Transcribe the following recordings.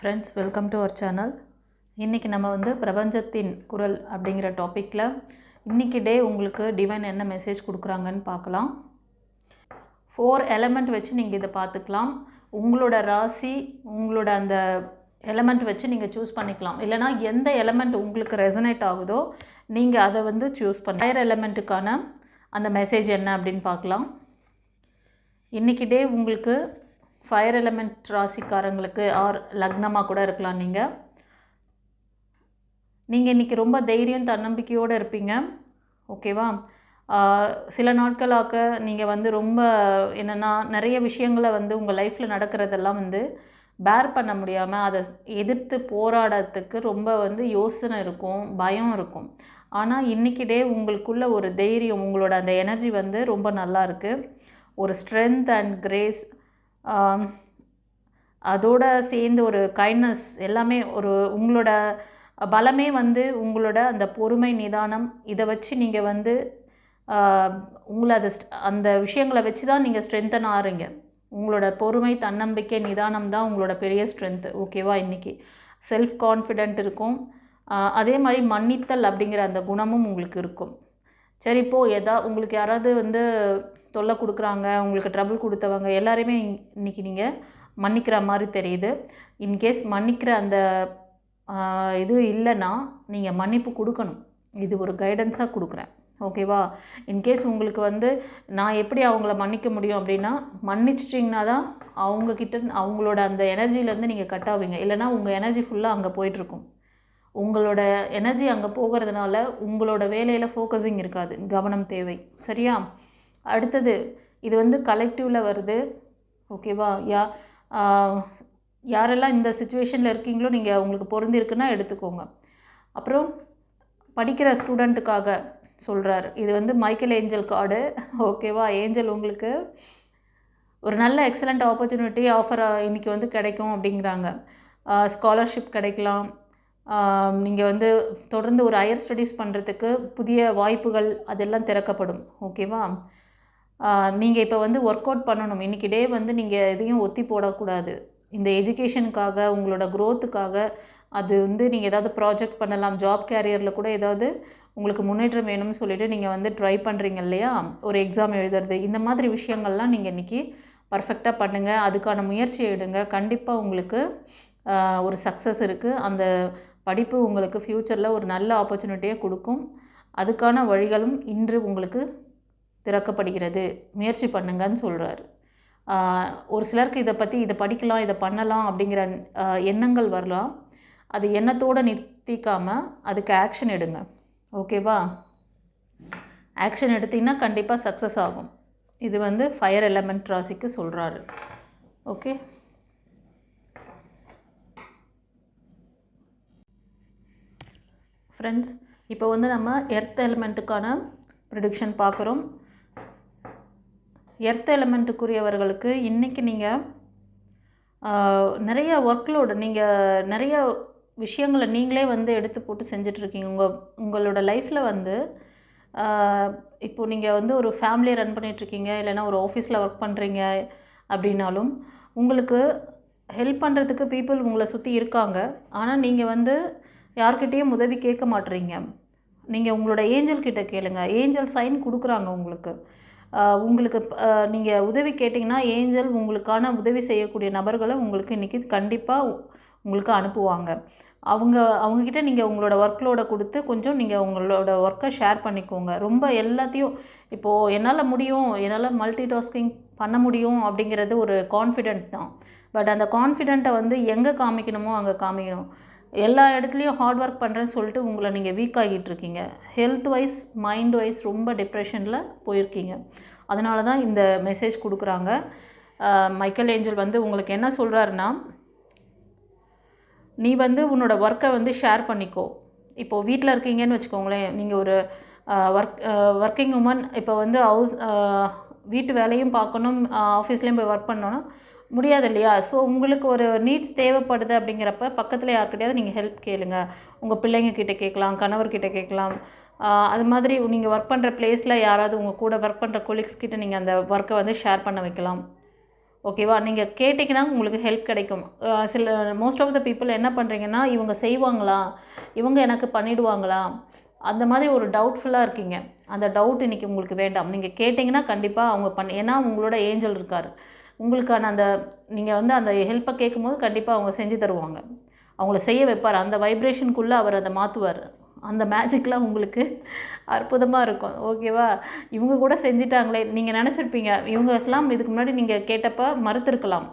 Friends welcome to our channel இன்றைக்கி நம்ம வந்து பிரபஞ்சத்தின் குரல் அப்படிங்கிற டாப்பிக்கில் இன்றைக்கி டே உங்களுக்கு டிவைன் என்ன மெசேஜ் கொடுக்குறாங்கன்னு பார்க்கலாம். ஃபோர் எலமெண்ட் வச்சு நீங்கள் இதை பார்த்துக்கலாம். உங்களோட ராசி உங்களோட அந்த எலமெண்ட் வச்சு நீங்கள் சூஸ் பண்ணிக்கலாம். இல்லைனா எந்த எலமெண்ட் உங்களுக்கு ரெசனேட் ஆகுதோ நீங்கள் அதை வந்து சூஸ் பண்ணி ஃபயர் எலமெண்ட்டுக்கான அந்த மெசேஜ் என்ன அப்படின்னு பார்க்கலாம். இன்றைக்கி டே உங்களுக்கு ஃபயர் எலமெண்ட் ராசிக்காரங்களுக்கு ஆர் லக்னமாக கூட இருக்கலாம் நீங்கள் நீங்கள் இன்றைக்கி ரொம்ப தைரியம் தன்னம்பிக்கையோடு இருப்பீங்க. ஓகேவா சில நாட்களாக நீங்கள் வந்து ரொம்ப என்னென்னா நிறைய விஷயங்களை வந்து உங்கள் லைஃப்பில் நடக்கிறதெல்லாம் வந்து பேர் பண்ண முடியாமல் அதை எதிர்த்து போராடத்துக்கு ரொம்ப வந்து யோசனை இருக்கும் பயம் இருக்கும். ஆனால் இன்றைக்கிடே உங்களுக்குள்ள ஒரு தைரியம் உங்களோட அந்த எனர்ஜி வந்து ரொம்ப நல்லா இருக்குது ஒரு ஸ்ட்ரென்த் அண்ட் கிரேஸ் அதோட சேர்ந்து ஒரு கைண்ட்னஸ் எல்லாமே ஒரு உங்களோட பலமே வந்து உங்களோட அந்த பொறுமை நிதானம் இதை வச்சு நீங்கள் வந்து உங்களை அதை அந்த விஷயங்களை வச்சு தான் நீங்கள் ஸ்ட்ரென்த்தன் ஆறீங்க உங்களோட பொறுமை தன்னம்பிக்கை நிதானம் தான் உங்களோட பெரிய ஸ்ட்ரென்த்து ஓகேவா இன்றைக்கி செல்ஃப் கான்ஃபிடென்ட் இருக்கும். அதே மாதிரி மன்னித்தல் அப்படிங்கிற அந்த குணமும் உங்களுக்கு இருக்கும். சரி இப்போது எதா உங்களுக்கு யாராவது வந்து தொல்லை கொடுக்குறாங்க உங்களுக்கு ட்ரபுள் கொடுத்தவங்க எல்லாரையுமே இன்றைக்கி இன்னைக்கு நீங்கள் மன்னிக்கிற மாதிரி தெரியுது. இன்கேஸ் மன்னிக்கிற அந்த இது இல்லைன்னா நீங்கள் மன்னிப்பு கொடுக்கணும். இது ஒரு கைடன்ஸாக கொடுக்குறேன். ஓகேவா இன்கேஸ் உங்களுக்கு வந்து நான் எப்படி அவங்கள மன்னிக்க முடியும் அப்படின்னா மன்னிச்சிட்டிங்கன்னா தான் அவங்கக்கிட்ட அவங்களோட அந்த எனர்ஜிலேருந்து நீங்கள் கட் ஆவீங்க. இல்லைன்னா உங்கள் எனர்ஜி ஃபுல்லாக அங்கே போயிட்டுருக்கும். உங்களோட எனர்ஜி அங்கே போகிறதுனால உங்களோட வேலையில் ஃபோக்கஸிங் இருக்காது. கவனம் தேவை. சரியா? அடுத்தது இது வந்து கலெக்டிவில் வருது. ஓகேவா யா யாரெல்லாம் இந்த சுச்சுவேஷனில் இருக்கீங்களோ நீங்கள் உங்களுக்கு பொருந்திருக்குன்னா எடுத்துக்கோங்க. அப்புறம் படிக்கிற ஸ்டூடெண்ட்டுக்காக சொல்கிறார் இது வந்து மைக்கேல் ஏஞ்சல் கார்டு ஓகேவா ஏஞ்சல் உங்களுக்கு ஒரு நல்ல எக்ஸலண்ட் ஆப்பர்ச்சுனிட்டி ஆஃபர் இன்றைக்கி வந்து கிடைக்கும் அப்படிங்கிறாங்க. ஸ்காலர்ஷிப் கிடைக்கலாம். நீங்கள் வந்து தொடர்ந்து ஒரு ஹையர் ஸ்டடீஸ் பண்ணுறதுக்கு புதிய வாய்ப்புகள் அதெல்லாம் திறக்கப்படும். ஓகேவா நீங்கள் இப்போ வந்து ஒர்க் அவுட் பண்ணணும். இன்றைக்கி டே வந்து நீங்கள் எதையும் ஒத்தி போடக்கூடாது. இந்த எஜுகேஷனுக்காக உங்களோட க்ரோத்துக்காக அது வந்து நீங்கள் ஏதாவது ப்ராஜெக்ட் பண்ணலாம். ஜாப் கேரியரில் கூட ஏதாவது உங்களுக்கு முன்னேற்றம் வேணும்னு சொல்லிவிட்டு நீங்கள் வந்து ட்ரை பண்ணுறீங்க இல்லையா? ஒரு எக்ஸாம் எழுதுறது. இந்த மாதிரி விஷயங்கள்லாம் நீங்கள் இன்றைக்கி பர்ஃபெக்டாக பண்ணுங்கள் அதுக்கான முயற்சி எடுங்க. கண்டிப்பாக உங்களுக்கு ஒரு சக்ஸஸ் இருக்குது அந்த படிப்பு உங்களுக்கு ஃப்யூச்சரில் ஒரு நல்ல ஆப்பர்ச்சுனிட்டியை கொடுக்கும். அதுக்கான வழிகளும் இன்று உங்களுக்கு திறக்கப்படுகிறது. முயற்சி பண்ணுங்கன்னு சொல்கிறாரு ஒரு சிலருக்கு இதை பற்றி இதை படிக்கலாம் இதை பண்ணலாம் அப்படிங்கிற எண்ணங்கள் வரலாம். அது எண்ணத்தோடு நிறுத்திக்காமல் அதுக்கு ஆக்ஷன் எடுங்க. ஓகேவா? ஆக்ஷன் எடுத்திங்கன்னா கண்டிப்பாக சக்ஸஸ் ஆகும். இது வந்து ஃபயர் எலமெண்ட் ராசிக்கு சொல்கிறாரு ஓகே? ஃப்ரெண்ட்ஸ் இப்போ வந்து நம்ம எர்த் எலிமெண்ட்டுக்கான ப்ரிடிக்ஷன் பார்க்குறோம். எர்த் எலிமெண்ட்டுக்குரியவர்களுக்கு இன்றைக்கி நீங்கள் நிறைய ஒர்க்லோடு நீங்கள் நிறைய விஷயங்களை நீங்களே வந்து எடுத்து போட்டு செஞ்சிட்ருக்கீங்க. உங்கள் உங்களோட லைஃப்பில் வந்து இப்போது இப்போ நீங்கள் வந்து ஒரு ஃபேமிலியை ரன் பண்ணிகிட்ருக்கீங்க இல்லைன்னா ஒரு ஆஃபீஸில் ஒர்க் பண்ணுறீங்க அப்படின்னாலும் உங்களுக்கு ஹெல்ப் பண்ணுறதுக்கு பீப்புள் உங்களை சுற்றி இருக்காங்க. ஆனால் நீங்கள் வந்து யார்கிட்டேயும் உதவி கேட்க மாட்றீங்க. நீங்கள் உங்களோட ஏஞ்சல் கிட்ட கேளுங்க. ஏஞ்சல் சைன் கொடுக்குறாங்க உங்களுக்கு. உங்களுக்கு நீங்கள் உதவி கேட்டிங்கன்னா ஏஞ்சல் உங்களுக்கான உதவி செய்யக்கூடிய நபர்களை உங்களுக்கு இன்றைக்கி கண்டிப்பாக உங்களுக்கு அனுப்புவாங்க. அவங்க அவங்கக்கிட்ட நீங்கள் உங்களோட ஒர்க்லோட கொடுத்து கொஞ்சம் நீங்கள் உங்களோட ஒர்க்கை ஷேர் பண்ணிக்கோங்க. ரொம்ப எல்லாத்தையும் இப்போது என்னால் முடியும் என்னால் மல்டி டாஸ்கிங் பண்ண முடியும் அப்படிங்கிறது ஒரு கான்ஃபிடென்ட் தான். பட் அந்த கான்ஃபிடென்ட்டை வந்து எங்கே காமிக்கணுமோ அங்கே காமிக்கணும். எல்லா இடத்துலையும் ஹார்ட் ஒர்க் பண்ணுறேன்னு சொல்லிட்டு உங்களை நீங்கள் வீக் ஆகிட்டு இருக்கீங்க ஹெல்த் வைஸ் மைண்ட் வைஸ் ரொம்ப டிப்ரெஷனில் போயிருக்கீங்க. அதனால தான் இந்த மெசேஜ் கொடுக்குறாங்க. மைக்கேல் ஏஞ்சல் வந்து உங்களுக்கு என்ன சொல்கிறாருன்னா நீ வந்து உன்னோட ஒர்க்கை வந்து ஷேர் பண்ணிக்கோ. இப்போது வீட்டில் இருக்கீங்கன்னு வச்சுக்கோங்களேன். நீங்கள் ஒரு ஒர்க் ஒர்க்கிங் உமன் இப்போ வந்து ஹவுஸ் வீட்டு வேலையும் பார்க்கணும் ஆஃபீஸ்லேயும் போய் ஒர்க் பண்ணோன்னா முடியாது இல்லையா ஸோ உங்களுக்கு ஒரு நீட்ஸ் தேவைப்படுது அப்படிங்கிறப்ப பக்கத்தில் யாருக்கிட்டையாவது நீங்கள் ஹெல்ப் கேளுங்க. உங்கள் பிள்ளைங்கக்கிட்ட கேட்கலாம் கணவர்கிட்ட கேட்கலாம். அது மாதிரி நீங்கள் ஒர்க் பண்ணுற பிளேஸில் யாராவது உங்கள் கூட ஒர்க் பண்ணுற கொலீக்ஸ் கிட்ட நீங்கள் அந்த ஒர்க்கை வந்து ஷேர் பண்ண வைக்கலாம். ஓகேவா நீங்கள் கேட்டிங்கன்னா உங்களுக்கு ஹெல்ப் கிடைக்கும். சில மோஸ்ட் ஆஃப் த பீப்புள் என்ன பண்ணுறீங்கன்னா இவங்க செய்வாங்களா? இவங்க எனக்கு பண்ணிடுவாங்களா? அந்த மாதிரி ஒரு டவுட்ஃபுல்லாக இருக்கீங்க. அந்த டவுட் இன்றைக்கி உங்களுக்கு வேண்டாம். நீங்கள் கேட்டிங்கன்னா கண்டிப்பாக அவங்க பண்ணி ஏன்னா உங்களோட ஏஞ்சல் இருக்கார். உங்களுக்கான அந்த நீங்கள் வந்து அந்த ஹெல்ப்பை கேட்கும்போது கண்டிப்பாக அவங்க செஞ்சு தருவாங்க. அவங்கள செய்ய வைப்பார். அந்த வைப்ரேஷனுக்குள்ளே அவர் அதை மாற்றுவார் அந்த மேஜிக்லாம் உங்களுக்கு அற்புதமாக இருக்கும். ஓகேவா இவங்க கூட செஞ்சிட்டாங்களே. நீங்கள் நினச்சிருப்பீங்க. இவங்க இதுக்கு முன்னாடி நீங்கள் கேட்டப்போ மறுத்துருக்கலாம்.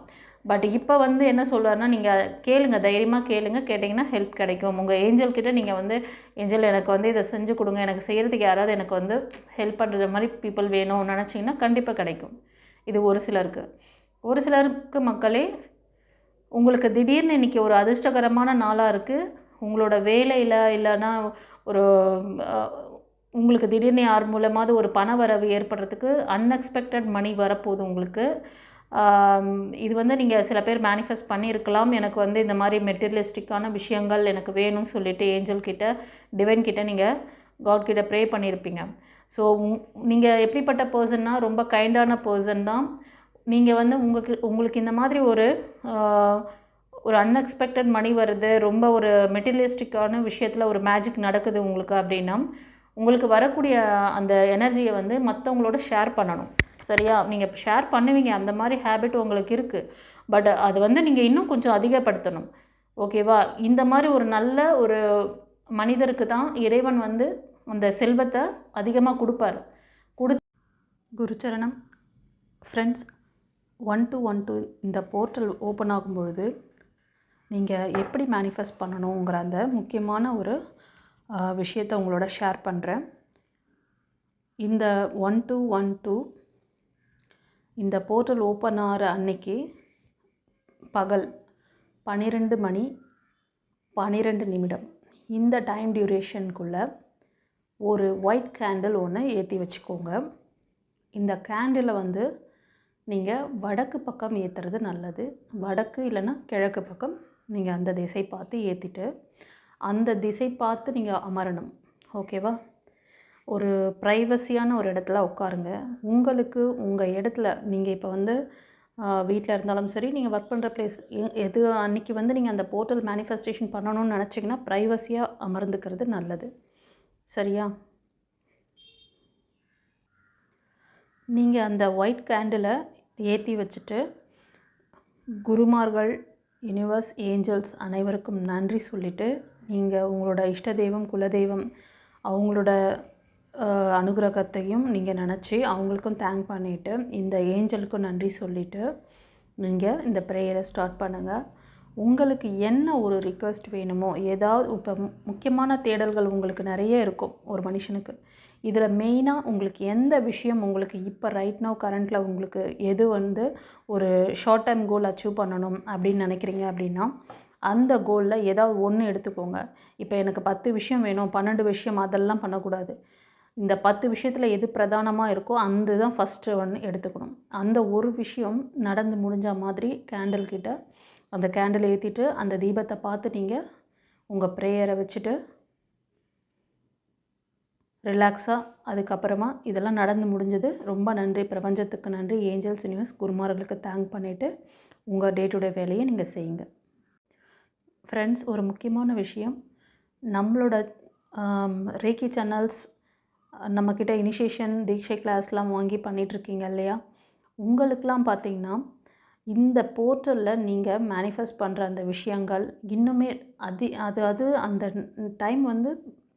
பட் இப்போ வந்து என்ன சொல்லுவார்னா நீங்கள் கேளுங்க. தைரியமாக கேளுங்க. கேட்டிங்கன்னா ஹெல்ப் கிடைக்கும். உங்கள் ஏஞ்சல் கிட்டே நீங்கள் வந்து ஏஞ்சல் எனக்கு வந்து இதை செஞ்சு கொடுங்க. எனக்கு செய்கிறதுக்கு யாராவது எனக்கு வந்து ஹெல்ப் பண்ணுற மாதிரி பீப்புள் வேணும் நினச்சிங்கன்னா கண்டிப்பாக கிடைக்கும். இது ஒரு சிலருக்கு. ஒரு சிலருக்கு மக்களே உங்களுக்கு திடீர்னு இன்றைக்கி ஒரு அதிர்ஷ்டகரமான நாளாக இருக்குது உங்களோட வேலையில் இல்லைன்னா ஒரு உங்களுக்கு திடீர்னு யார் மூலமாவது ஒரு பண வரவு ஏற்படுறதுக்கு அன்எக்ஸ்பெக்டட் மணி வரப்போகுது உங்களுக்கு. இது வந்து நீங்கள் சில பேர் மேனிஃபெஸ்ட் பண்ணியிருக்கலாம். எனக்கு வந்து இந்த மாதிரி மெட்டீரியலிஸ்டிக்கான விஷயங்கள் எனக்கு வேணும்னு சொல்லிவிட்டு ஏஞ்சல் கிட்ட டிவைன் கிட்ட நீங்கள் காட் கிட்ட ப்ரே பண்ணியிருப்பீங்க. ஸோ நீங்கள் எப்படிப்பட்ட பர்சன்னா ரொம்ப கைண்டான பர்சன் தான். நீங்கள் வந்து உங்களுக்கு உங்களுக்கு இந்த மாதிரி ஒரு ஒரு அன்எக்ஸ்பெக்டட் மணி வருது ரொம்ப ஒரு மெட்டீரியலிஸ்டிக்கான விஷயத்தில் ஒரு மேஜிக் நடக்குது உங்களுக்கு அப்படின்னா உங்களுக்கு வரக்கூடிய அந்த எனர்ஜியை வந்து மற்றவங்களோட ஷேர் பண்ணணும். சரியா? நீங்கள் ஷேர் பண்ணுவீங்க அந்த மாதிரி ஹேபிட் உங்களுக்கு இருக்குது பட் அது வந்து நீங்கள் இன்னும் கொஞ்சம் அதிகப்படுத்தணும். ஓகேவா இந்த மாதிரி ஒரு நல்ல ஒரு மனிதருக்கு தான் இறைவன் வந்து அந்த செல்வத்தை அதிகமாக கொடுப்பார். கொடு குருச்சரணம் friends one two one two இந்த போர்ட்டல் ஓப்பன் ஆகும்பொழுது நீங்கள் எப்படி மேனிஃபெஸ்ட் பண்ணணுங்கிற அந்த முக்கியமான ஒரு விஷயத்த விஷயத்தை உங்களோட ஷேர் பண்ணுறேன் இந்த ஒன் டு ஒன் டூ இந்த போர்ட்டல் ஓப்பன் ஆகிற அன்னைக்கு பகல் பன்னிரெண்டு மணி பன்னிரெண்டு நிமிடம். இந்த டைம் டியூரேஷனுக்குள்ளே ஒரு ஒயிட் கேண்டில் ஒன்று ஏற்றி வச்சுக்கோங்க. இந்த கேண்டிலை வந்து நீங்கள் வடக்கு பக்கம் ஏற்றுறது நல்லது. வடக்கு இல்லைன்னா கிழக்கு பக்கம் நீங்கள் அந்த திசை பார்த்து ஏற்றிட்டு அந்த திசை பார்த்து நீங்கள் அமரணும். ஓகேவா? ஒரு ப்ரைவசியான ஒரு இடத்துல உட்காருங்க. உங்களுக்கு உங்கள் இடத்துல நீங்கள் இப்போ வந்து வீட்டில் இருந்தாலும் சரி நீங்கள் ஒர்க் பண்ணுற பிளேஸ் எது அன்றைக்கி வந்து நீங்கள் அந்த போர்ட்டல் மேனிஃபெஸ்டேஷன் பண்ணணும்னு நினச்சிங்கன்னா ப்ரைவசியாக அமர்ந்துக்கிறது நல்லது. சரியா? நீங்கள் அந்த ஒயிட் கேண்டிலை ஏற்றி வச்சுட்டு குருமார்கள் யுனிவர்ஸ் ஏஞ்சல்ஸ் அனைவருக்கும் நன்றி சொல்லிவிட்டு நீங்கள் உங்களோட இஷ்ட தெய்வம் குலதெய்வம் அவங்களோட அனுகிரகத்தையும் நீங்கள் நினச்சி அவங்களுக்கும் தேங்க் பண்ணிவிட்டு இந்த ஏஞ்சலுக்கும் நன்றி சொல்லிவிட்டு நீங்கள் இந்த ப்ரேயரை ஸ்டார்ட் பண்ணுங்கள் உங்களுக்கு என்ன ஒரு ரிக்வெஸ்ட் வேணுமோ ஏதாவது இப்போ முக்கியமான தேடல்கள் உங்களுக்கு நிறைய இருக்கும் ஒரு மனுஷனுக்கு. இதில் மெயினாக உங்களுக்கு எந்த விஷயம் உங்களுக்கு இப்போ ரைட் நோ கரண்ட்டில் உங்களுக்கு எது வந்து ஒரு ஷார்ட் டைம் கோல் அச்சீவ் பண்ணணும் அப்படின்னு நினைக்கிறீங்க அப்படின்னா அந்த கோலில் ஏதாவது ஒன்று எடுத்துக்கோங்க. இப்போ எனக்கு பத்து விஷயம் வேணும் பன்னெண்டு விஷயம் அதெல்லாம் பண்ணக்கூடாது. இந்த பத்து விஷயத்தில் எது பிரதானமாக இருக்கோ அந்த தான் ஃபஸ்ட்டு ஒன்று எடுத்துக்கணும். அந்த ஒரு விஷயம் நடந்து முடிஞ்ச மாதிரி கேண்டில் கிட்ட அந்த கேண்டில் ஏற்றிட்டு அந்த தீபத்தை பார்த்து நீங்கள் உங்கள் ப்ரேயரை வச்சுட்டு ரிலாக்ஸாக அதுக்கப்புறமா இதெல்லாம் நடந்து முடிஞ்சது. ரொம்ப நன்றி. பிரபஞ்சத்துக்கு நன்றி. ஏஞ்சல்ஸ் யூனிவர்ஸ் குருமார்களுக்கு தேங்க் பண்ணிவிட்டு உங்கள் டே டு டே வேலையை நீங்கள் செய்யுங்க. ஃப்ரெண்ட்ஸ் ஒரு முக்கியமான விஷயம். நம்மளோட ரேக்கி சேனல்ஸ் நம்மக்கிட்ட இனிஷியேஷன் தீட்சை கிளாஸ்லாம் வாங்கி பண்ணிகிட்ருக்கீங்க இல்லையா? உங்களுக்கெலாம் பார்த்தீங்கன்னா இந்த போர்ட்டலில் நீங்கள் மேனிஃபெஸ்ட் பண்ணுற அந்த விஷயங்கள் இன்னுமே அதி அது அது அந்த டைம் வந்து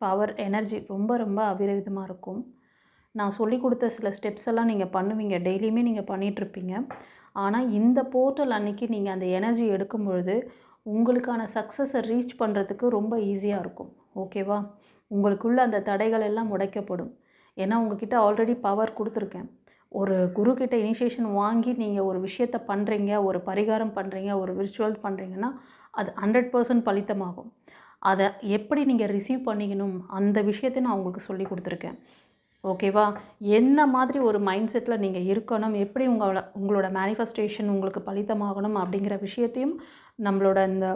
பவர் எனர்ஜி ரொம்ப ரொம்ப அபிரவிதமாக இருக்கும். நான் சொல்லி கொடுத்த சில ஸ்டெப்ஸ் எல்லாம் நீங்கள் பண்ணுவீங்க. டெய்லியுமே நீங்கள் பண்ணிகிட்ருப்பீங்க ஆனால் இந்த போர்ட்டல் அன்னைக்கு நீங்கள் அந்த எனர்ஜி எடுக்கும் பொழுது உங்களுக்கான சக்ஸஸை ரீச் பண்ணுறதுக்கு ரொம்ப ஈஸியாக இருக்கும். ஓகேவா உங்களுக்குள்ள அந்த தடைகள் எல்லாம் உடைக்கப்படும். ஏன்னா உங்ககிட்ட ஆல்ரெடி பவர் கொடுத்துருக்கேன். ஒரு குருக்கிட்ட இனிஷியேஷன் வாங்கி நீங்கள் ஒரு விஷயத்த பண்ணுறீங்க ஒரு பரிகாரம் பண்ணுறீங்க ஒரு விர்ச்சுவல் பண்ணுறீங்கன்னா அது ஹண்ட்ரட் பர்சன்ட் பலித்தமாகும். அதை எப்படி நீங்கள் ரிசீவ் பண்ணிக்கணும்? அந்த விஷயத்தை நான் உங்களுக்கு சொல்லி கொடுத்துருக்கேன். ஓகேவா என்ன மாதிரி ஒரு மைண்ட் செட்டில் நீங்கள் இருக்கணும்? எப்படி உங்களோட உங்களோட மேனிஃபெஸ்டேஷன் உங்களுக்கு பலித்தமாகணும்? அப்படிங்கிற விஷயத்தையும் நம்மளோட இந்த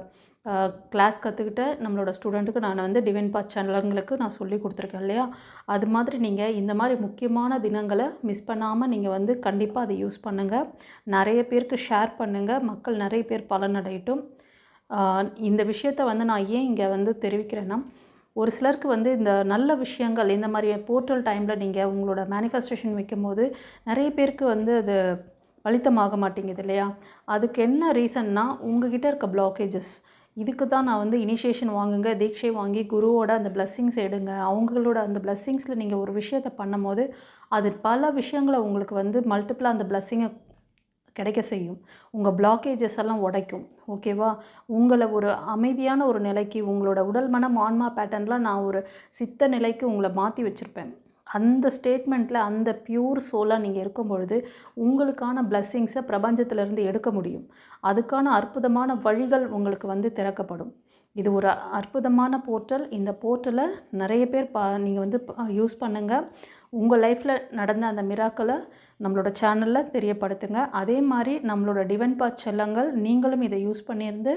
கிளாஸ் கற்றுக்கிட்ட நம்மளோட ஸ்டூடெண்ட்டுக்கு நான் வந்து டிவைன் பாத் சேனலுங்களுக்கு நான் சொல்லி கொடுத்துருக்கேன் இல்லையா? அது மாதிரி நீங்கள் இந்த மாதிரி முக்கியமான தினங்களை மிஸ் பண்ணாமல் நீங்கள் வந்து கண்டிப்பாக அதை யூஸ் பண்ணுங்கள் நிறைய பேருக்கு ஷேர் பண்ணுங்கள் மக்கள் நிறைய பேர் பலனடையட்டும். இந்த விஷயத்த வந்து நான் ஏன் இங்கே வந்து தெரிவிக்கிறேன்னா ஒரு சிலருக்கு வந்து இந்த நல்ல விஷயங்கள் இந்த மாதிரி போர்ட்டல் டைமில் நீங்கள் உங்களோட மேனிஃபெஸ்டேஷன் வைக்கும்போது நிறைய பேருக்கு வந்து அது வலித்தமாக மாட்டேங்குது இல்லையா? அதுக்கு என்ன ரீசன்னா உங்ககிட்ட இருக்க பிளாக்கேஜஸ் இதுக்கு தான் நான் வந்து இனிஷியேஷன் வாங்குங்க தீட்சை வாங்கி குருவோட அந்த பிளஸ்ஸிங்ஸ் எடுங்க. அவங்களோட அந்த பிளஸ்ஸிங்ஸில் நீங்கள் ஒரு விஷயத்தை பண்ணும்போது அது பல விஷயங்களை உங்களுக்கு வந்து மல்டிப்புளாக அந்த பிளஸ்ஸிங்கை கிடைக்க செய்யும். உங்கள் பிளாக்கேஜஸ் எல்லாம் உடைக்கும் ஓகேவா உங்களை ஒரு அமைதியான ஒரு நிலைக்கு உங்களோட உடல் மனம் ஆன்மா பேட்டர்ன்லாம் நான் ஒரு சித்த நிலைக்கு உங்களை மாற்றி வச்சுருப்பேன். அந்த ஸ்டேட்மெண்ட்டில் அந்த பியூர் சோலாக நீங்கள் இருக்கும் பொழுது உங்களுக்கான பிளஸ்ஸிங்ஸை பிரபஞ்சத்திலேருந்து எடுக்க முடியும். அதுக்கான அற்புதமான வழிகள் உங்களுக்கு வந்து திறக்கப்படும். இது ஒரு அற்புதமான போர்ட்டல் இந்த போர்ட்டலை நிறைய பேர் பா நீங்கள் வந்து யூஸ் பண்ணுங்கள் உங்கள் லைஃப்பில் நடந்த அந்த மிராக்களை நம்மளோட சேனலில் தெரியப்படுத்துங்க. அதே மாதிரி நம்மளோட டிவன் பாத் செல்லங்கள் நீங்களும் இதை யூஸ் பண்ணியிருந்து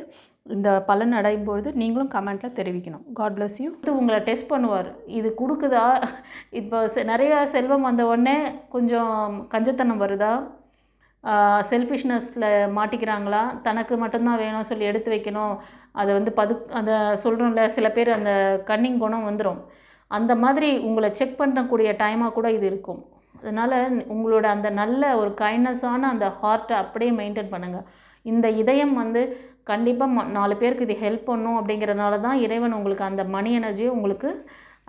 இந்த பலன் அடையும் பொழுது நீங்களும் கமெண்ட்டில் தெரிவிக்கணும். காட் பிளஸ் யூ இது உங்களை டெஸ்ட் பண்ணுவார். இது கொடுக்குதா? இப்போ செ- நிறைய செல்வம் வந்த உடனே கொஞ்சம் கஞ்சத்தனம் வருதா? செல்ஃபிஷ்னஸில் மாட்டிக்கிறாங்களா? தனக்கு மட்டும்தான் வேணும் சொல்லி எடுத்து வைக்கணும். அதை வந்து பது அதை சொல்கிறோம்ல சில பேர் அந்த கன்னிங் குணம் வந்துடும் அந்த மாதிரி உங்களை செக் பண்ணக்கூடிய டைமாக கூட இது இருக்கும். அதனால் உங்களோட அந்த நல்ல ஒரு கைண்ட்னஸான அந்த ஹார்ட்டை அப்படியே மெயின்டைன் பண்ணுங்கள் இந்த இதயம் வந்து கண்டிப்பாக நாலு பேருக்கு இது ஹெல்ப் பண்ணும் அப்படிங்கிறனால தான் இறைவன் உங்களுக்கு அந்த மணி எனர்ஜியை உங்களுக்கு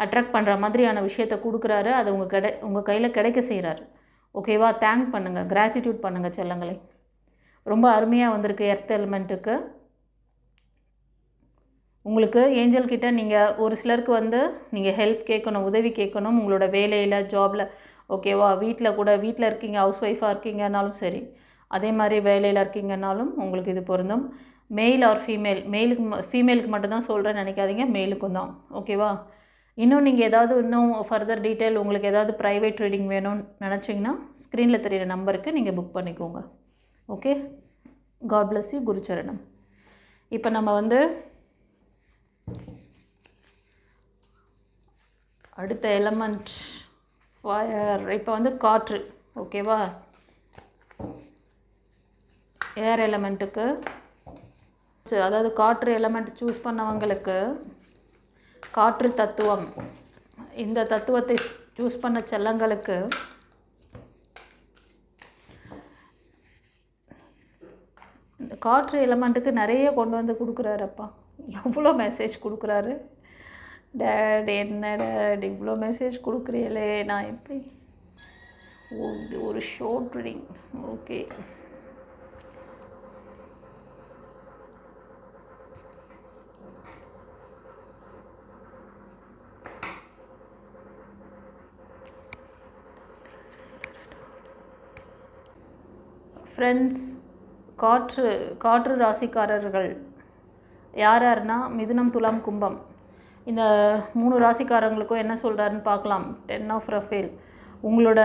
அட்ராக்ட் பண்ணுற மாதிரியான விஷயத்தை கொடுக்குறாரு. அதை உங்கள் கிடை உங்கள் கையில் கிடைக்க செய்கிறாரு ஓகேவா தேங்க் பண்ணுங்கள் கிராட்டிடியூட் பண்ணுங்கள் செல்லங்களே. ரொம்ப அருமையாக வந்திருக்கு எர்த் எலிமெண்ட்டுக்கு உங்களுக்கு ஏஞ்சல் கிட்ட நீங்கள் ஒரு சிலருக்கு வந்து நீங்கள் ஹெல்ப் கேட்கணும் உதவி கேட்கணும். உங்களோட வேலையில் ஜாபில் ஓகேவா வீட்டில் கூட வீட்டில் இருக்கீங்க ஹவுஸ் ஒய்ஃபாக இருக்கீங்கன்னாலும் சரி அதே மாதிரி வேலையில் இருக்கீங்கன்னாலும் உங்களுக்கு இது பொருந்தும். மெயில் ஆர் ஃபீமேல் மெயிலுக்கு ஃபீமேலுக்கு மட்டும்தான் சொல்கிறேன்னு நினைக்காதீங்க மெயிலுக்கும் தான். ஓகேவா இன்னும் நீங்கள் ஏதாவது இன்னும் ஃபர்தர் டீட்டெயில் உங்களுக்கு ஏதாவது ப்ரைவேட் ரீடிங் வேணும்னு நினச்சிங்கன்னா ஸ்க்ரீனில் தெரியிற நம்பருக்கு நீங்கள் புக் பண்ணிக்கோங்க. ஓகே காட் பிளஸ் யூ குருச்சரணம். இப்போ நம்ம வந்து அடுத்த எலமெண்ட் ஃபயர் இப்போ வந்து காற்று. ஓகேவா ஏர் எலமெண்ட்டுக்கு அதாவது காற்று எலமெண்ட் சூஸ் பண்ணவங்களுக்கு காற்று தத்துவம். இந்த தத்துவத்தை சூஸ் பண்ண செல்லங்களுக்கு இந்த காற்று எலமெண்ட்டுக்கு நிறைய கொண்டு வந்து கொடுக்குறாருப்பா. எவ்வளோ மெசேஜ் கொடுக்குறாரு? டேட் என்ன டேட் இவ்வளோ மெசேஜ் கொடுக்குறீங்களே நான் எப்படி? ஒரு ஷோர்ட் ரீடிங் ஓகே ஃப்ரெண்ட்ஸ் காற்று காற்று ராசிக்காரர்கள். யார் யாருன்னா மிதுனம் துலாம் கும்பம். இந்த மூணு ராசிக்காரங்களுக்கும் என்ன சொல்கிறாருன்னு பார்க்கலாம். டென் ஆஃப் ரஃபேல் உங்களோட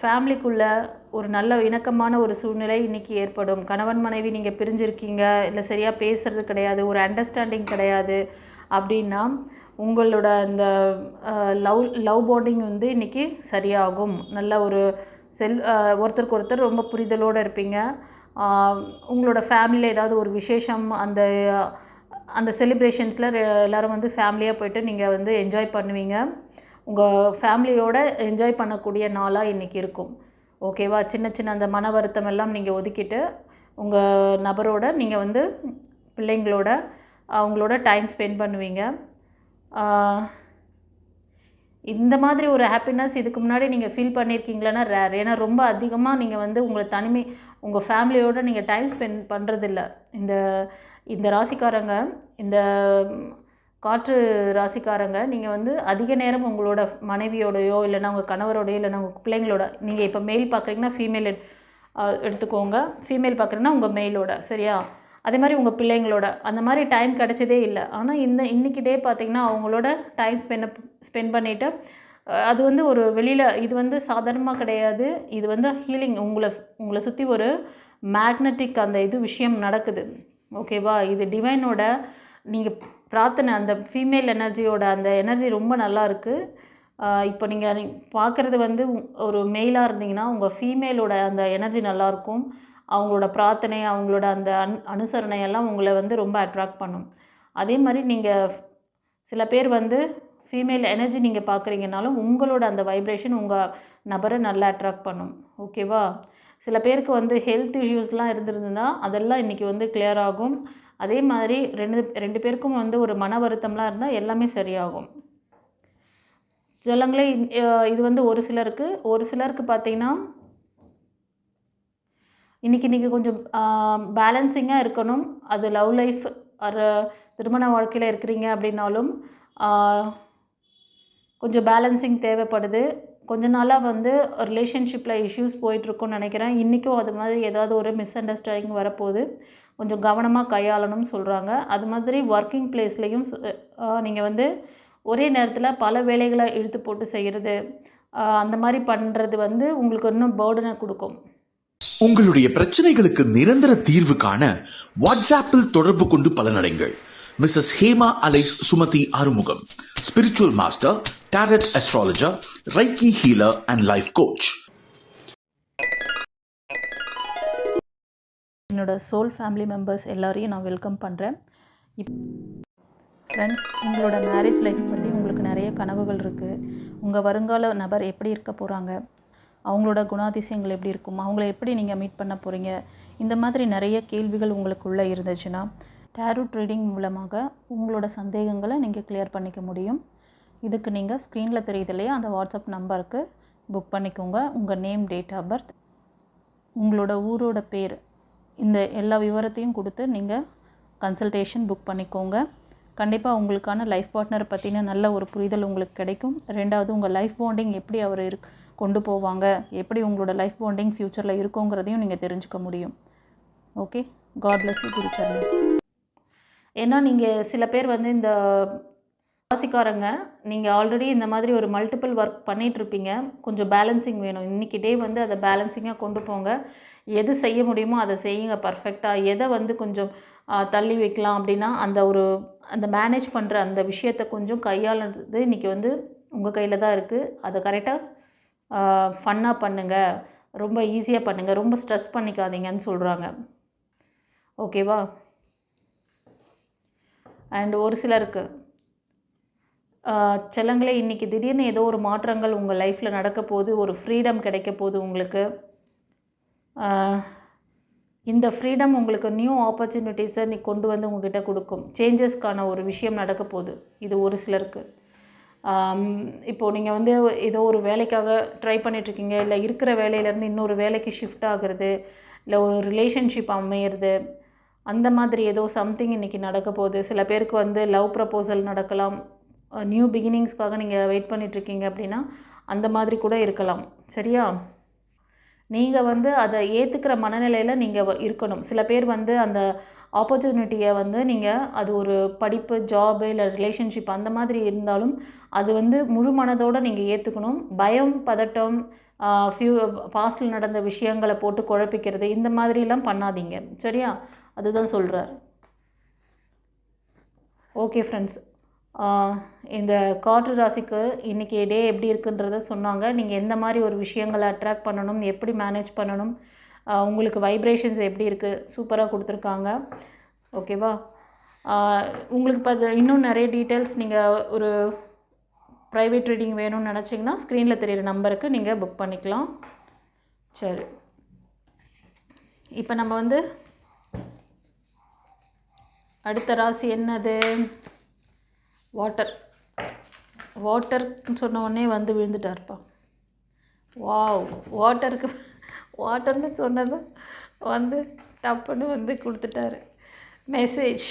ஃபேமிலிக்குள்ள ஒரு நல்ல இணக்கமான ஒரு சூழ்நிலை இன்றைக்கி ஏற்படும். கணவன் மனைவி நீங்கள் பிரிஞ்சிருக்கீங்க. இல்லை சரியாக பேசுகிறது கிடையாது. ஒரு அண்டர்ஸ்டாண்டிங் கிடையாது. அப்படின்னா உங்களோட அந்த லவ் லவ் பாண்டிங் வந்து இன்றைக்கி சரியாகும். நல்ல ஒரு செல் ஒருத்தருக்கு ஒருத்தர் ரொம்ப புரிதலோடு இருப்பீங்க. உங்களோட ஃபேமிலியில் ஏதாவது ஒரு விசேஷம் அந்த அந்த செலிப்ரேஷன்ஸில் எல்லோரும் வந்து ஃபேமிலியாக போயிட்டு நீங்கள் வந்து என்ஜாய் பண்ணுவீங்க. உங்கள் ஃபேமிலியோட என்ஜாய் பண்ணக்கூடிய நாளாக இன்றைக்கி இருக்கும். ஓகேவா சின்ன சின்ன அந்த மன வருத்தம் எல்லாம் நீங்கள் ஒதுக்கிட்டு உங்கள் நபரோட நீங்கள் வந்து பிள்ளைங்களோட அவங்களோட டைம் ஸ்பெண்ட் பண்ணுவீங்க. இந்த மாதிரி ஒரு ஹாப்பினஸ் இதுக்கு முன்னாடி நீங்கள் ஃபீல் பண்ணியிருக்கீங்களான்னா ரேர் ஏன்னா ரொம்ப அதிகமாக நீங்கள் வந்து உங்களை தனிமை உங்கள் ஃபேமிலியோடு நீங்கள் டைம் ஸ்பெண்ட் பண்ணுறதில்ல இந்த இந்த ராசிக்காரங்க இந்த காற்று ராசிக்காரங்க நீங்கள் வந்து அதிக நேரம் உங்களோட மனைவியோடையோ இல்லைன்னா உங்கள் கணவரோடையோ இல்லைன்னா உங்கள் பிள்ளைங்களோட நீங்கள் இப்போ மெயில் பார்க்குறீங்கன்னா ஃபீமேல் எடுத்துக்கோங்க. ஃபீமேல் பார்க்குறீங்கன்னா உங்கள் மெயிலோட சரியா? அதே மாதிரி உங்கள் பிள்ளைங்களோட அந்த மாதிரி டைம் கிடைச்சதே இல்லை. ஆனால் இந்த இன்றைக்கி டே பார்த்தீங்கன்னா அவங்களோட டைம் ஸ்பெண்ட் ஸ்பெண்ட் பண்ணிவிட்டு அது வந்து ஒரு வெளியில் இது வந்து சாதாரணமாக கிடையாது. இது வந்து ஹீலிங் உங்களை உங்களை சுற்றி ஒரு மேக்னெட்டிக் அந்த இது விஷயம் நடக்குது. ஓகேவா இது டிவைனோட நீங்கள் பிரார்த்தனை அந்த ஃபீமேல் எனர்ஜியோட அந்த எனர்ஜி ரொம்ப நல்லா இருக்குது இப்போ நீங்கள் பார்க்குறது வந்து ஒரு மெயிலாக இருந்தீங்கன்னா உங்கள் ஃபீமேலோட அந்த எனர்ஜி நல்லாயிருக்கும் அவங்களோட பிரார்த்தனை அவங்களோட அந்த அன் அனுசரணையெல்லாம் உங்களை வந்து ரொம்ப அட்ராக்ட் பண்ணும். அதே மாதிரி நீங்கள் சில பேர் வந்து ஃபீமேல் எனர்ஜி நீங்கள் பார்க்குறீங்கனாலும் உங்களோட அந்த வைப்ரேஷன் உங்கள் நபரை நல்லா அட்ராக்ட் பண்ணும். ஓகேவா சில பேருக்கு வந்து ஹெல்த் இஷ்யூஸ்லாம் இருந்திருந்ததுன்னா அதெல்லாம் இன்றைக்கி வந்து கிளியர் ஆகும். அதே மாதிரி ரெண்டு ரெண்டு பேருக்கும் வந்து ஒரு மன வருத்தம்லாம் இருந்தால் எல்லாமே சரியாகும். சிலங்களே இது வந்து ஒரு சிலருக்கு ஒரு சிலருக்கு பார்த்தீங்கன்னா இன்றைக்கி நீங்கள் கொஞ்சம் பேலன்சிங்காக இருக்கணும். அது லவ் லைஃப் ஒரு திருமண வாழ்க்கையில் இருக்கிறீங்க அப்படின்னாலும் கொஞ்சம் பேலன்சிங் தேவைப்படுது. கொஞ்ச நாளாக வந்து ரிலேஷன்ஷிப்பில் இஷ்யூஸ் போயிட்டுருக்குன்னு நினைக்கிறேன். இன்றைக்கும் அது மாதிரி ஏதாவது ஒரு மிஸ் அண்டர்ஸ்டாண்டிங் வரப்போகுது. கொஞ்சம் கவனமாக கையாளணும்னு சொல்கிறாங்க அது மாதிரி ஒர்க்கிங் பிளேஸ்லேயும் நீங்கள் வந்து ஒரே நேரத்தில் பல வேலைகளை இழுத்து போட்டு செய்கிறது அந்த மாதிரி பண்ணுறது வந்து உங்களுக்கு இன்னும் பேர்டனை கொடுக்கும். உங்களுடைய பிரச்சனைகளுக்கு நிரந்தர தீர்வு காண வாட்ஸ்ஆப்பில் தொடர்பு கொண்டு பலனடைங்கள். Mrs Hema alias Sumathi Arumugam. Spiritual master tarot astrologer reiki healer and life coach என்னோட சோல் ஃபேமிலி மெம்பர்ஸ் எல்லாரையும் நான் வெல்கம் பண்ணுறேன் இப் ஃப்ரெண்ட்ஸ் உங்களோட மேரேஜ் லைஃப் பற்றி உங்களுக்கு நிறைய கனவுகள் இருக்குது உங்கள் வருங்கால நபர் எப்படி இருக்க போகிறாங்க அவங்களோட குணாதிசயங்கள் எப்படி இருக்கும்? அவங்கள எப்படி நீங்கள் மீட் பண்ண போகிறீங்க இந்த மாதிரி நிறைய கேள்விகள் உங்களுக்குள்ளே இருந்துச்சுன்னா டேரூ ட்ரீடிங் மூலமாக உங்களோட சந்தேகங்களை நீங்கள் கிளியர் பண்ணிக்க முடியும். இதுக்கு நீங்கள் ஸ்க்ரீனில் தெரியுது இல்லையா? அந்த வாட்ஸ்அப் நம்பருக்கு புக் பண்ணிக்கோங்க. உங்கள் நேம் டேட் ஆஃப் பர்த் உங்களோட ஊரோட பேர் இந்த எல்லா விவரத்தையும் கொடுத்து நீங்கள் கன்சல்டேஷன் புக் பண்ணிக்கோங்க. கண்டிப்பாக உங்களுக்கான லைஃப் பார்ட்னரை பற்றின நல்ல ஒரு புரிதல் உங்களுக்கு கிடைக்கும். ரெண்டாவது உங்கள் லைஃப் பாண்டிங் எப்படி அவர் இருக் கொண்டு போவாங்க. எப்படி உங்களோட லைஃப் பாண்டிங் ஃப்யூச்சரில் இருக்குங்கிறதையும் நீங்கள் தெரிஞ்சுக்க முடியும். ஓகே காட் bless யூ ஏன்னா நீங்கள் சில பேர் வந்து இந்த ராசிக்காரங்க நீங்கள் ஆல்ரெடி இந்த மாதிரி ஒரு மல்டிபிள் ஒர்க் பண்ணிகிட்ருப்பீங்க கொஞ்சம் பேலன்சிங் வேணும். இன்றைக்கி டே வந்து அதை பேலன்சிங்காக கொண்டு போங்க. எது செய்ய முடியுமோ அதை செய்யுங்க பர்ஃபெக்டாக எதை வந்து கொஞ்சம் தள்ளி வைக்கலாம் அப்படின்னா அந்த ஒரு அந்த மேனேஜ் பண்ணுற அந்த விஷயத்தை கொஞ்சம் கையாளுறது இன்றைக்கி வந்து உங்கள் கையில் தான் இருக்குது அதை கரெக்டாக ஃபன்னாக பண்ணுங்கள் ரொம்ப ஈஸியாக பண்ணுங்கள் ரொம்ப ஸ்ட்ரெஸ் பண்ணிக்காதீங்கன்னு சொல்கிறாங்க ஓகேவா அண்ட் ஒரு சிலருக்கு செல்லங்களே இன்றைக்கி திடீர்னு ஏதோ ஒரு மாற்றங்கள் உங்கள் லைஃப்பில் நடக்க போது ஒரு ஃப்ரீடம் கிடைக்க போகுது உங்களுக்கு இந்த ஃப்ரீடம் உங்களுக்கு நியூ ஆப்பர்ச்சுனிட்டிஸை நீ கொண்டு வந்து உங்ககிட்ட கொடுக்கும். சேஞ்சஸ்க்கான ஒரு விஷயம் நடக்க போகுது. இது ஒரு சிலருக்கு. இப்போது நீங்கள் வந்து ஏதோ ஒரு வேலைக்காக ட்ரை பண்ணிகிட்ருக்கீங்க இல்லை இருக்கிற வேலையிலேருந்து இன்னொரு வேலைக்கு ஷிஃப்ட் ஆகுறது இல்லை ஒரு ரிலேஷன்ஷிப் அமையிறது அந்த மாதிரி ஏதோ சம்திங் இன்றைக்கி நடக்க போகுது. சில பேருக்கு வந்து லவ் ப்ரப்போசல் நடக்கலாம். நியூ பிகினிங்ஸ்க்காக நீங்கள் வெயிட் பண்ணிகிட்ருக்கீங்க அப்படின்னா அந்த மாதிரி கூட இருக்கலாம். சரியா? நீங்கள் வந்து அதை ஏற்றுக்கிற மனநிலையில் நீங்கள் இருக்கணும். சில பேர் வந்து அந்த ஆப்பர்ச்சுனிட்டியை வந்து நீங்கள் அது ஒரு படிப்பு ஜாபு இல்லை ரிலேஷன்ஷிப் அந்த மாதிரி இருந்தாலும் அது வந்து முழு மனதோடு நீங்கள் ஏற்றுக்கணும் பயம் பதட்டம் ஃபியூ பாஸ்டில் நடந்த விஷயங்களை போட்டு குழப்பிக்கிறது இந்த மாதிரிலாம் பண்ணாதீங்க. சரியா? அதுதான் சொல்கிறார் ஓகே ஃப்ரெண்ட்ஸ் இந்த காற்று ராசிக்கு இன்றைக்கி டே எப்படி இருக்குன்றத சொன்னாங்க. நீங்கள் எந்த மாதிரி ஒரு விஷயங்களை அட்ராக்ட் பண்ணணும் எப்படி மேனேஜ் பண்ணணும் உங்களுக்கு வைப்ரேஷன்ஸ் எப்படி இருக்குது சூப்பராக கொடுத்துருக்காங்க. ஓகேவா உங்களுக்கு இப்போ இன்னும் நிறைய டீட்டெயில்ஸ் நீங்கள் ஒரு ப்ரைவேட் ரீடிங் வேணும்னு நினச்சிங்கன்னா ஸ்க்ரீனில் தெரிகிற நம்பருக்கு நீங்கள் புக் பண்ணிக்கலாம். சரி. இப்போ நம்ம வந்து அடுத்த ராசி என்னது? வாட்டர் வாட்டர்னு சொன்ன உடனே வந்து விழுந்துட்டார்ப்பா. வாவ் வாட்டருக்கு வாட்டர்னு சொன்னது வந்து டப்புன்னு வந்து கொடுத்துட்டாரு. மெசேஜ்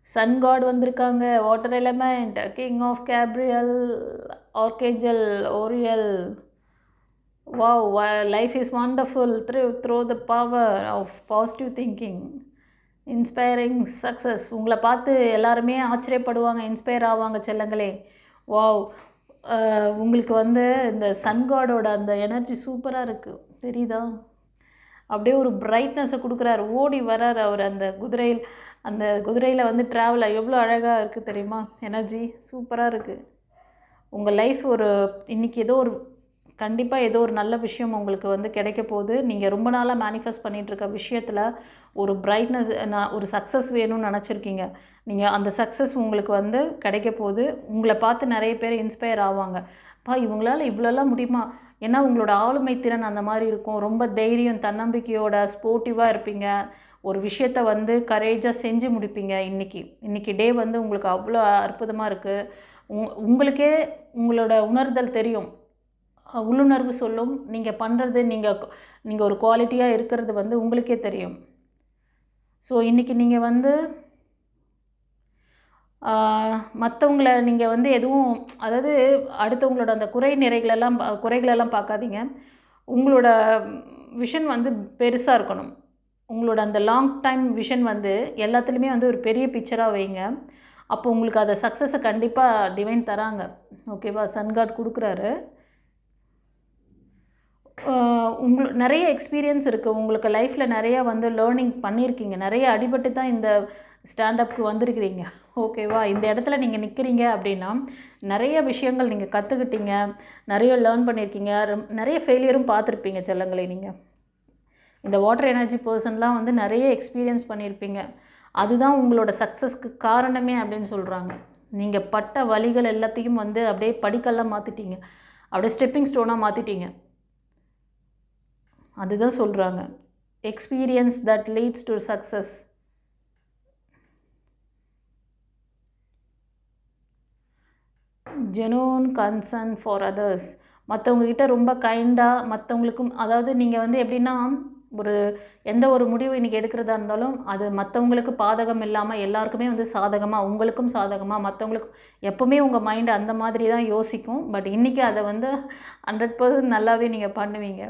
சன் காட் வந்திருக்காங்க. Water element king of Gabriel archangel Uriel wow life is is through through the power of positive thinking inspiring success உங்களை பார்த்து எல்லாருமே ஆச்சரியப்படுவாங்க இன்ஸ்பயர் ஆவாங்க செல்லங்களே. வாவ் உங்களுக்கு வந்து இந்த சன்காடோட அந்த எனர்ஜி சூப்பராக இருக்குது தெரியுதா? அப்படியே ஒரு பிரைட்னஸை கொடுக்குறாரு. ஓடி வரார் அவர் அந்த குதிரையில். அந்த குதிரையில் வந்து ட்ராவல் எவ்வளோ அழகாக இருக்குது தெரியுமா? எனர்ஜி சூப்பராக இருக்குது உங்கள் லைஃப் ஒரு இன்றைக்கி ஏதோ ஒரு கண்டிப்பாக ஏதோ ஒரு நல்ல விஷயம் உங்களுக்கு வந்து கிடைக்க போகுது. நீங்கள் ரொம்ப நாளாக மேனிஃபெஸ்ட் பண்ணிகிட்ருக்க விஷயத்தில் ஒரு பிரைட்னஸ் நான் ஒரு சக்ஸஸ் வேணும்னு நினச்சிருக்கீங்க. நீங்கள் அந்த சக்ஸஸ் உங்களுக்கு வந்து கிடைக்க போகுது. உங்களை பார்த்து நிறைய பேர் இன்ஸ்பயர் ஆவாங்க. பா இவங்களால இவ்வளோலாம் முடியுமா? ஏன்னா உங்களோட ஆளுமை திறன் அந்த மாதிரி இருக்கும். ரொம்ப தைரியம் தன்னம்பிக்கையோட ஸ்போர்ட்டிவாக இருப்பீங்க. ஒரு விஷயத்த வந்து கரேஜாக செஞ்சு முடிப்பீங்க இன்றைக்கி இன்றைக்கி டே வந்து உங்களுக்கு அவ்வளோ அற்புதமாக இருக்குது உங் உங்களுக்கே உங்களோட உணர்தல் தெரியும். உள்ளுணர்வு சொல்லும். நீங்கள் பண்ணுறது நீங்கள் நீங்கள் ஒரு குவாலிட்டியாக இருக்கிறது வந்து உங்களுக்கே தெரியும். ஸோ இன்றைக்கி நீங்கள் வந்து மற்றவங்கள நீங்கள் வந்து எதுவும் அதாவது அடுத்தவங்களோட அந்த குறை நிறைகளெல்லாம் குறைகளெல்லாம் பார்க்காதீங்க. உங்களோட விஷன் வந்து பெருசாக இருக்கணும். உங்களோட அந்த லாங் டைம் விஷன் வந்து எல்லாத்துலேயுமே வந்து ஒரு பெரிய பிக்சராக வைங்க. அப்போ உங்களுக்கு அதை சக்ஸஸை கண்டிப்பாக டிவைன் தராங்க. ஓகேவா சன்காட் கொடுக்குறாரு. உங்கள் நிறைய எக்ஸ்பீரியன்ஸ் இருக்குது உங்களுக்கு லைஃப்பில் நிறையா வந்து லேர்னிங் பண்ணியிருக்கீங்க நிறைய அடிபட்டு தான் இந்த ஸ்டாண்டப்க்கு வந்திருக்கிறீங்க. ஓகேவா இந்த இடத்துல நீங்கள் நிற்கிறீங்க அப்படின்னா நிறைய விஷயங்கள் நீங்கள் கற்றுக்கிட்டீங்க நிறைய லேர்ன் பண்ணியிருக்கீங்க நிறைய ஃபெயிலியரும் பார்த்துருப்பீங்க செல்லங்களை நீங்கள் இந்த வாட்டர் எனர்ஜி பர்சன்லாம் வந்து நிறைய எக்ஸ்பீரியன்ஸ் பண்ணியிருப்பீங்க அதுதான் உங்களோட சக்ஸஸ்க்கு காரணமே அப்படின்னு சொல்கிறாங்க நீங்கள் பட்ட வழிகள் எல்லாத்தையும் வந்து அப்படியே படிக்கல்லாம் மாற்றிட்டீங்க அப்படியே ஸ்டெப்பிங் ஸ்டோனாக மாற்றிட்டீங்க அதுதான் சொல்கிறாங்க experience that leads to success genuine concern for others மற்றவங்கக்கிட்ட ரொம்ப கைண்டாக மற்றவங்களுக்கும் அதாவது நீங்கள் வந்து எப்படின்னா ஒரு எந்த ஒரு முடிவு இன்றைக்கி எடுக்கிறதா இருந்தாலும் அது மற்றவங்களுக்கு பாதகம் இல்லாமல் எல்லாருக்குமே வந்து சாதகமாக உங்களுக்கும் சாதகமாக மற்றவங்களுக்கும் எப்போவுமே உங்கள் மைண்டு அந்த மாதிரி தான் யோசிக்கும். பட் இன்றைக்கி அதை வந்து ஹண்ட்ரட் பர்சன்ட் நல்லாவே நீங்கள் பண்ணுவீங்க.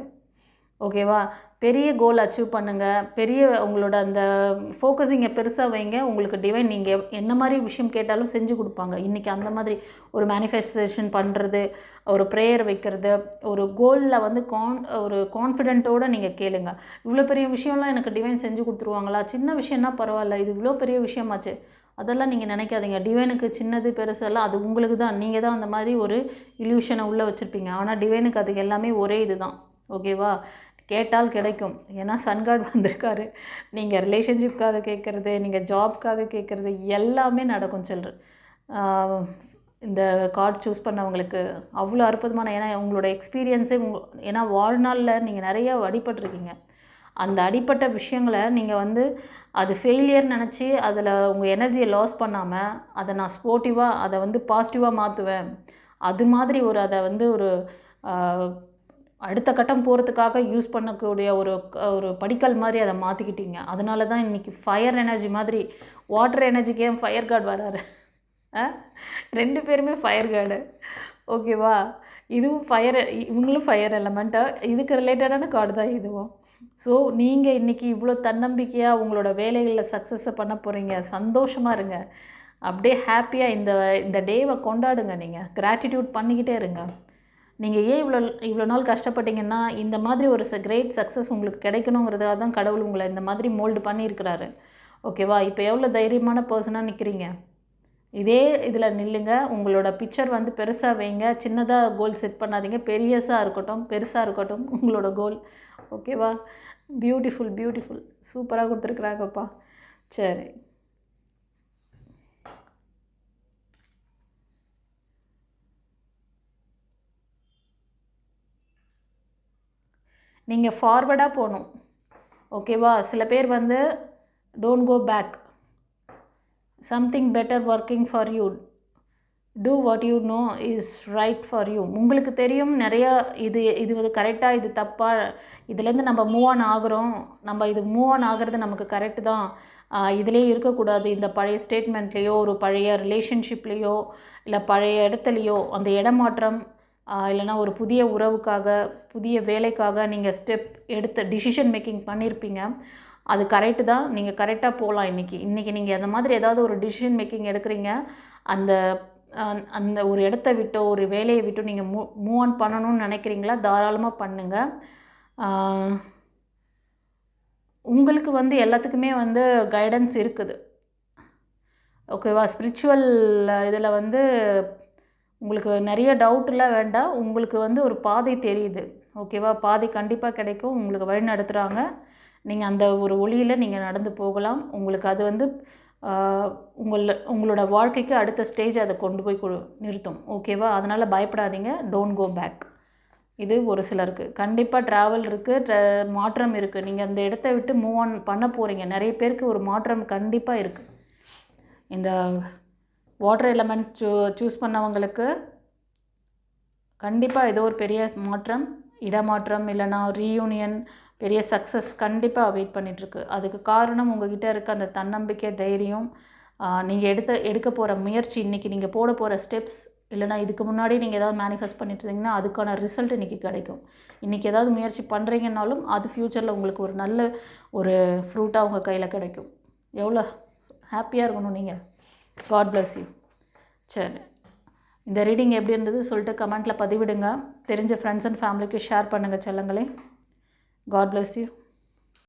ஓகேவா? பெரிய கோல் அச்சீவ் பண்ணுங்கள் பெரிய உங்களோட அந்த ஃபோக்கஸிங்கை பெருசாக வைங்க. உங்களுக்கு டிவைன் நீங்கள் என்ன மாதிரி விஷயம் கேட்டாலும் செஞ்சு கொடுப்பாங்க. இன்றைக்கி அந்த மாதிரி ஒரு மேனிஃபெஸ்டேஷன் பண்ணுறது ஒரு ப்ரேயர் வைக்கிறது ஒரு கோலில் வந்து கான் ஒரு கான்ஃபிடென்ட்டோடு நீங்கள் கேளுங்க. இவ்வளோ பெரிய விஷயம்லாம் எனக்கு டிவைன் செஞ்சு கொடுத்துருவாங்களா? சின்ன விஷயம்னா பரவாயில்ல. இது இவ்வளோ பெரிய விஷயமாச்சு. அதெல்லாம் நீங்கள் நினைக்காதீங்க. டிவைனுக்கு சின்னது பெருசெல்லாம் அது உங்களுக்கு தான். நீங்கள் தான் அந்த மாதிரி ஒரு இல்யூஷனை உள்ளே வச்சுருப்பீங்க. ஆனால் டிவைனுக்கு அது எல்லாமே ஒரே இதுதான். ஓகேவா? கேட்டால் கிடைக்கும். ஏன்னா சன்கார்டு வந்திருக்காரு. நீங்கள் ரிலேஷன்ஷிப்காக கேட்குறது நீங்கள் ஜாப்க்காக கேட்குறது எல்லாமே நடக்கும் சில்ட்ரன் இந்த கார்டு சூஸ் பண்ணவங்களுக்கு அவ்வளோ அற்புதமான ஏன்னா உங்களோட எக்ஸ்பீரியன்ஸே உங்க ஏன்னா வாழ்நாளில் நீங்கள் நிறைய அடிபட்டிருக்கீங்க. அந்த அடிப்பட்ட விஷயங்களை நீங்கள் வந்து அது ஃபெயிலியர் நினச்சி அதில் உங்கள் எனர்ஜியை லாஸ் பண்ணாமல் அதை நான் ஸ்போர்ட்டிவாக அதை வந்து பாசிட்டிவாக மாற்றுவேன் அது மாதிரி ஒரு அதை வந்து ஒரு அடுத்த கட்டம் போகிறதுக்காக யூஸ் பண்ணக்கூடிய ஒரு க- ஒரு படிக்கல் மாதிரி அதை மாற்றிக்கிட்டீங்க அதனால தான் இன்றைக்கி ஃபயர் எனர்ஜி மாதிரி வாட்டர் எனர்ஜிக்கு ஏன் ஃபயர் கார்டு வராரு? ஆ? ரெண்டு பேருமே ஃபயர் கார்டு ஓகேவா இதுவும் ஃபயர் இவங்களும் ஃபயர் எலமெண்ட்டாக இதுக்கு ரிலேட்டடான கார்டு தான் இதுவும். ஸோ நீங்கள் இன்றைக்கி இவ்வளோ தன்னம்பிக்கையாக உங்களோட வேலைகளில் சக்ஸஸை பண்ண போகிறீங்க சந்தோஷமாக இருங்க. அப்படியே ஹாப்பியாக இந்த இந்த டேவை கொண்டாடுங்க நீங்கள் கிராட்டிடியூட் பண்ணிக்கிட்டே இருங்க. நீங்கள் ஏன் இவ்வளோ இவ்வளோ நாள் கஷ்டப்பட்டீங்கன்னா இந்த மாதிரி ஒரு ச கிரேட் சக்ஸஸ் உங்களுக்கு கிடைக்கணுங்கிறதாக தான் கடவுள் உங்களை இந்த மாதிரி மோல்டு பண்ணியிருக்கிறாரு. ஓகேவா இப்போ எவ்வளோ தைரியமான பர்சனாக நிற்கிறீங்க இதே இதில் நில்லுங்க. உங்களோட பிக்சர் வந்து பெருசாக வைங்க. சின்னதாக கோல் செட் பண்ணாதீங்க. பெரியசாக இருக்கட்டும் பெருசாக இருக்கட்டும் உங்களோட கோல் ஓகேவா பியூட்டிஃபுல் பியூட்டிஃபுல் சூப்பராக கொடுத்துருக்குறாங்கப்பா. சரி. நீங்கள் ஃபார்வர்டாக போகணும் ஓகேவா சில பேர் வந்து don't go back something better working for you do what you know is right for you உங்களுக்கு தெரியும் நிறையா இது இது வந்து கரெக்டாக இது தப்பாக இதுலேருந்து நம்ம மூவ் ஆன் ஆகிறோம். நம்ம இது மூவ் ஆன் ஆகிறது நமக்கு கரெக்டு தான். இதிலே இருக்கக்கூடாது. இந்த பழைய ஸ்டேட்மெண்ட்லேயோ ஒரு பழைய ரிலேஷன்ஷிப்லேயோ இல்லை பழைய இடத்துலையோ அந்த இடமாற்றம் இல்லைனா இல்லைன்னா ஒரு புதிய உறவுக்காக புதிய வேலைக்காக நீங்கள் ஸ்டெப் எடுத்த டிசிஷன் மேக்கிங் பண்ணியிருப்பீங்க அது கரெக்டு தான். நீங்கள் கரெக்டாக போகலாம் இன்றைக்கி இன்றைக்கி நீங்கள் அந்த மாதிரி ஏதாவது ஒரு டிசிஷன் மேக்கிங் எடுக்கிறீங்க. அந்த அந்த ஒரு இடத்த விட்டோ ஒரு வேலையை விட்டோ நீங்கள் மூ மூவ் ஆன் பண்ணணும்னு நினைக்கிறீங்களா? தாராளமாக பண்ணுங்கள் உங்களுக்கு வந்து எல்லாத்துக்குமே வந்து கைடன்ஸ் இருக்குது. ஓகேவா? ஸ்பிரிச்சுவல் இதில் வந்து உங்களுக்கு நிறைய டவுட்டெலாம் வேண்டாம். உங்களுக்கு வந்து ஒரு பாதை தெரியுது. ஓகேவா பாதை கண்டிப்பாக கிடைக்கும். உங்களுக்கு வழி நடத்துகிறாங்க நீங்கள் அந்த ஒரு ஒளியில் நீங்கள் நடந்து போகலாம். உங்களுக்கு அது வந்து ஆஹ், உங்கள உங்களோட வாழ்க்கைக்கு அடுத்த ஸ்டேஜ் அதை கொண்டு போய் நிறுத்தும். ஓகேவா அதனால் பயப்படாதீங்க. டோன்ட் கோ பேக் இது ஒரு சிலருக்கு. கண்டிப்பாக ட்ராவல் இருக்குது மாற்றம் இருக்குது நீங்கள் அந்த இடத்த விட்டு மூவ் ஆன் பண்ண போகிறீங்க நிறைய பேருக்கு ஒரு மாற்றம் கண்டிப்பாக இருக்குது இந்த வாட்டர் எலமெண்ட் சூ சூஸ் பண்ணவங்களுக்கு கண்டிப்பாக ஏதோ ஒரு பெரிய மாற்றம் இடமாற்றம் இல்லைனா ரீயூனியன் பெரிய சக்ஸஸ் கண்டிப்பாக வெயிட் பண்ணிகிட்ருக்கு அதுக்கு காரணம் உங்ககிட்ட இருக்க அந்த தன்னம்பிக்கை தைரியம் நீங்கள் எடுத்த எடுக்க போகிற முயற்சி இன்றைக்கி நீங்கள் போட போகிற ஸ்டெப்ஸ் இல்லைனா இதுக்கு முன்னாடி நீங்கள் ஏதாவது மேனிஃபெஸ்ட் பண்ணிட்டு இருந்தீங்கன்னா அதுக்கான ரிசல்ட் இன்றைக்கி கிடைக்கும். இன்றைக்கி ஏதாவது முயற்சி பண்ணுறீங்கனாலும் அது ஃப்யூச்சரில் உங்களுக்கு ஒரு நல்ல ஒரு ஃப்ரூட்டாக உங்கள் கையில் கிடைக்கும். எவ்வளோ ஹாப்பியாக இருக்கணும் நீங்கள் காட் பிளஸ் யூ சரி. இந்த ரீடிங் எப்படி இருந்தது சொல்லிட்டு கமெண்ட்டில் பதிவிடுங்க. தெரிஞ்ச ஃப்ரெண்ட்ஸ் அண்ட் ஃபேமிலிக்கு ஷேர் பண்ணுங்கள் செல்லங்களே. God bless you